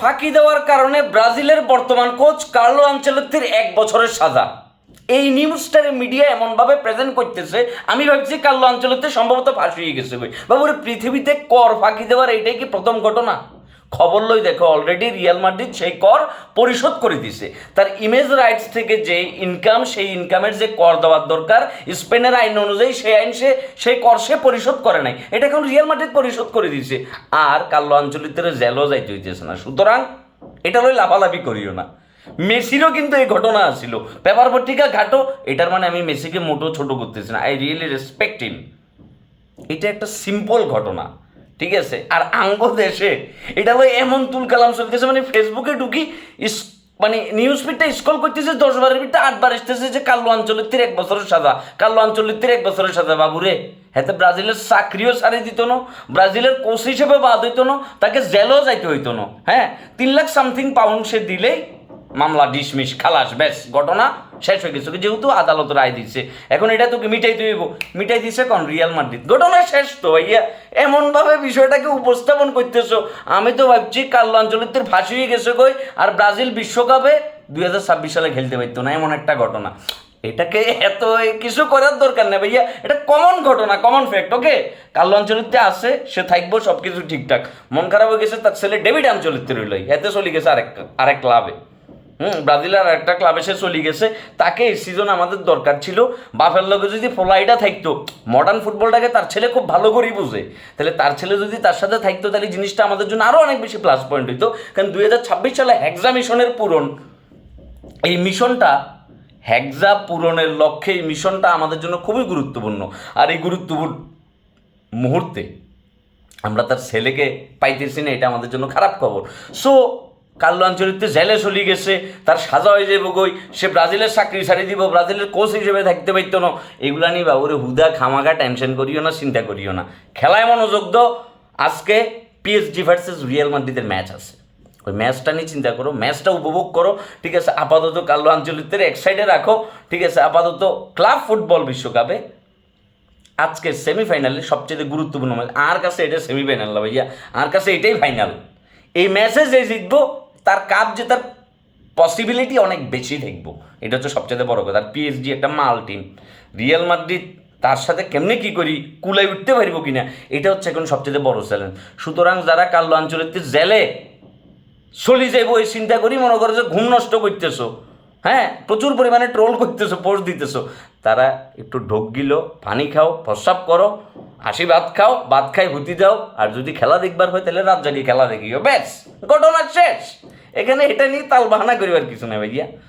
ফাঁকি দেওয়ার কারণে ব্রাজিলের বর্তমান কোচ কার্লো আঞ্চলত্তির এক বছরের সাজা। এই নিউজটার মিডিয়া এমনভাবে প্রেজেন্ট করতেছে, আমি ভাবছি কার্লো আঞ্চলত্তি সম্ভবত ফাঁসি হয়ে গেছে বাবুর, পৃথিবীতে কর ফাঁকি দেওয়ার এটাই কি প্রথম ঘটনা? খবর লই দেখো অলরেডি রিয়াল মাদ্রিদ সেই কর পরিশোধ করে দিছে। তার ইমেজ রাইটস থেকে যে ইনকাম সেই ইনকামের যে কর দেওয়ার দরকার, স্পেনের আইন অনুযায়ী সেই আইন সে, সেই কর সে পরিশোধ করে নাই। এটা এখন রিয়াল মাদ্রিদ পরিশোধ করে দিছে। আর কাল্লো আঞ্চলিতের জেলও যাইতে হইতেছে না। সুতরাং এটা লই লাফালাফি করিও না। মেসিরও কিন্তু এই ঘটনা আসছিল পেপার পত্রিকা ঘাটো, এটার মানে আমি মেসিকে মোটো ছোট করতেছি না। আই রিয়েলি রেসপেক্ট হিম এটা একটা সিম্পল ঘটনা। ঠিক আছে? আর আঙ্গ দেশে, এটা হলো এমন তুল কালাম চলতেছে মানে ফেসবুকে ঢুকি মানে নিউজ ফিডটা স্কল করতেছে দশ বারের ভিতরে আটবার আসতেছে যে কাল্লো আঞ্চলিক এক বছরের সাজা। কাল্লো আঞ্চলিক এক বছরের সাজা, বাবুরে। হাতে ব্রাজিলের চাকরিও সারি দিত না, ব্রাজিলের কোচ হিসেবে বাদ হইতো না, তাকে জেলও যাইতে হইতো না। হ্যাঁ তিন লাখ সামথিং পাউন্ড সে দিলেই মামলা ডিসমিস, খালাস, ব্যাস, ঘটনা শেষ হয়ে গেছে। যেহেতু আদালত রায় দিচ্ছে, এখন এটা তোকে মিটাই দিব। মিটাই দিছে কোন রিয়াল মাদ্রিদ ঘটনা শেষ তো ভাইয়া। এমনভাবে বিষয়টাকে উপস্থাপন করতেছো। আমি তো ভাবছি কার্লো আঞ্চলিকদের ফাঁসি হয়ে গেছে কই, আর ব্রাজিল বিশ্বকাপে দুই হাজার ছাব্বিশ সালে খেলতে পারতো না, এমন একটা ঘটনা। এটাকে এত কিছু করার দরকার নেই ভাইয়া। এটা কমন ঘটনা কমন ফ্যাক্ট ওকে কার্লো আঞ্চলিকতে আসে সে থাকব সব কিছু ঠিকঠাক। মন খারাপ হয়ে গেছে, তার ছেলে ডেভিড আঞ্চলিকতে রইল। এতে চলে গেছে আরেক আরেক ক্লাবে হুম ব্রাজিল আর একটা ক্লাবে সে চলে গেছে। তাকে এই সিজন আমাদের দরকার ছিল। বাফের লগে যদি ফ্লাইটা থাকতো মডার্ন ফুটবলটাকে তার ছেলে খুব ভালো করেই বুঝে। তাহলে তার ছেলে যদি তার সাথে থাকতো, তাহলে জিনিসটা আমাদের জন্য আরও অনেক বেশি প্লাস পয়েন্ট হইতো। কারণ দুই হাজার ছাব্বিশ সালে হ্যাকজা মিশনের পূরণ। এই মিশনটা হ্যাকজা পূরণের লক্ষ্যে এই মিশনটা আমাদের জন্য খুবই গুরুত্বপূর্ণ। আর এই গুরুত্বপূর্ণ মুহূর্তে আমরা তার ছেলেকে পাইতেছি না, এটা আমাদের জন্য খারাপ খবর। সো কার্লো আঞ্চলিকতে জেলে চলে গেছে, তার সাজা হয়ে যাব গই সে ব্রাজিলের চাকরি ছাড়ি দিব, ব্রাজিলের কোচ হিসেবে থাকতে পারতো না। এগুলা নিয়ে বাবুরে হুদা খামাগা টেনশন করিও না, চিন্তা করিও না। খেলায় মনোযোগ দাও। আজকে পিএসজি ভার্সেস রিয়াল মাদ্রিদের ম্যাচ আছে। ওই ম্যাচটা নিয়ে চিন্তা করো ম্যাচটা উপভোগ করো। ঠিক আছে, আপাতত কার্লো আঞ্চলিকদের এক সাইডে রাখো। ঠিক আছে, আপাতত ক্লাব ফুটবল বিশ্বকাপে আজকে সেমিফাইনালে সবচেয়ে গুরুত্বপূর্ণ ম্যাচ আর কাছে এটা সেমিফাইনাল না ভাইয়া, আর কাছে এটাই ফাইনাল এই ম্যাচে যে জিতবো তার কাপ জেতার পসিবিলিটি অনেক বেশি দেখব। এটা হচ্ছে সবচেয়ে বড় কথা। আর পিএসজি একটা মাল টিম রিয়াল মাদ্রিদ তার সাথে কেমনে কি করি? কুলাই উঠতে পারব কিনা? এটা হচ্ছে এখন সবচেয়ে বড় চ্যালেঞ্জ সুতরাং যারা কাল্লো আঞ্চলিক জেলে চলি যাইব, এই চিন্তা করি মনে করো যে ঘুম নষ্ট করতেছো। হ্যাঁ প্রচুর পরিমাণে ট্রোল করতেছো পোস্ট দিতেছো। তারা একটু ঢোক গিলো, পানি খাও, প্রস্রাব করো হাসি ভাত খাও, ভাত খাই হুতি যাও, আর যদি খেলা দেখবার হয়, তাহলে রাত জাগিয়ে খেলা দেখিও। ব্যাস, ঘটনা শেষ। এখানে এটা নিয়ে তাল বাহানা করিবার কিছু নেই ভাইয়া।